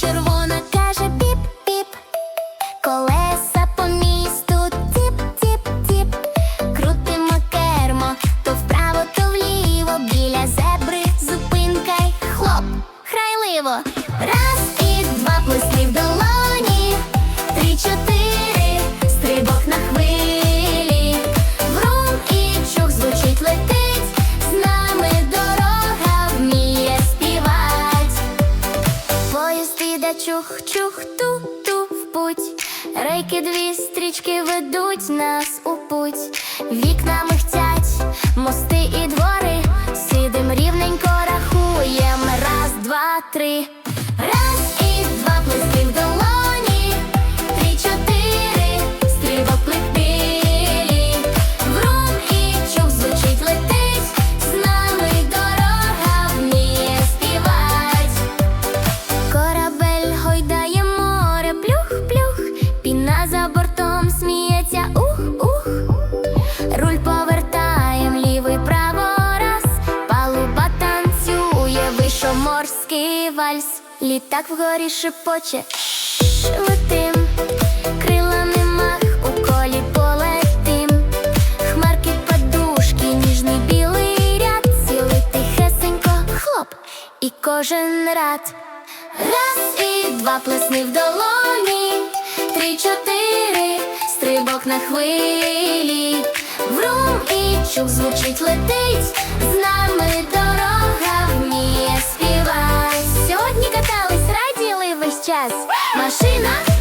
Червона каже піп-піп, колеса по місту тіп-тіп-тіп, крутимо кермо, то вправо, то вліво, біля зебри, зупинка й хлоп, храйливо. Раз чух-чух ту-ту в путь. Рейки дві стрічки ведуть нас у путь. Вікна михтять, мости і двори. Сидим рівненько рахуємо раз, два, три. Руль повертаєм лівий право раз, палуба танцює, вийшов морський вальс, літак вгорі шепоче, летим, крилами мах у колі полетим. Хмарки подушки, ніжний білий ряд, сіли тихесенько, хлоп, і кожен рад. Раз і два плесни в долоні, три, чотири, стрибок на хвилі. Врум звучить летить, з нами дорога вміє співать. Сьогодні катались, раділи весь час. Машина